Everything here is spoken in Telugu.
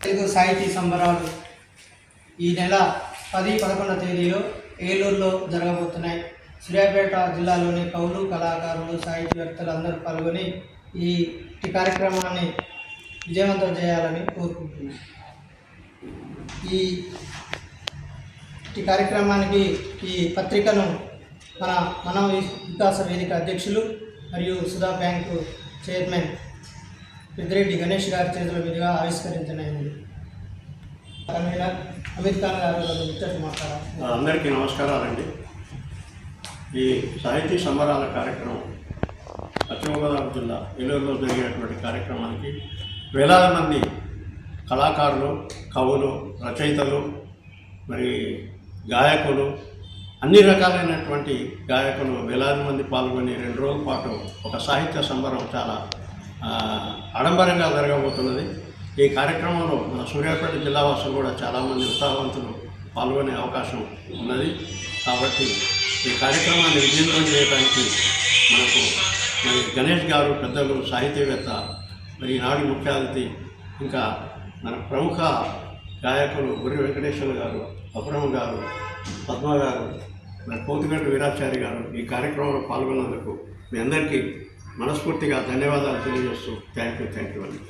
తెలుగు సాహితీ సంబరాలు ఈ నెల పది పదకొండవ తేదీలో ఏలూరులో జరగబోతున్నాయి. సూర్యాపేట జిల్లాలోని కవులు కళాకారులు సాహితీవేత్తలు అందరూ పాల్గొని ఈ కార్యక్రమాన్ని విజయవంతం చేయాలని కోరుకుంటున్నాను ఈ ఈ కార్యక్రమానికి ఈ పత్రికను మన మనవ వికాస వేదిక అధ్యక్షులు మరియు సుధా బ్యాంకు చైర్మన్ పెద్దిరెడ్డి గణేష్ గారి చేతుల మీదుగా ఆవిష్కరించనైంది కన్వీనర్ అమిత్ ఖాన్ గారు మాట్లాడారు. అందరికీ నమస్కారాలండి. ఈ సాహితీ సంబరాల కార్యక్రమం పశ్చిమ గోదావరి జిల్లా ఏలూరులో జరిగినటువంటి కార్యక్రమానికి వేలాది మంది కళాకారులు కవులు రచయితలు మరి గాయకులు అన్ని రకాలైనటువంటి గాయకులు వేలాది మంది పాల్గొని రెండు రోజుల పాటు ఒక సాహిత్య సంబరం చాలా ఆడంబరంగా జరగబోతున్నది. ఈ కార్యక్రమంలో మన సూర్యాపేట జిల్లా వాసులు కూడా చాలామంది ఉత్సాహవంతులు పాల్గొనే అవకాశం ఉన్నది. కాబట్టి ఈ కార్యక్రమాన్ని విజయవంతం చేయడానికి మనకు మరి గణేష్ గారు పెద్దలు సాహితీవేత్త మరి ఈనాడు ముఖ్య అతిథి ఇంకా మన ప్రముఖ గాయకులు గురి వెంకటేశ్వర గారు అపురం గారు పద్మ గారు మరి పోతుగడ్డ వీరాచారి గారు ఈ కార్యక్రమంలో పాల్గొన్నందుకు మీ అందరికీ మనస్ఫూర్తిగా ధన్యవాదాలు తెలియజేస్తూ థ్యాంక్ యూ థ్యాంక్ యూ అండి.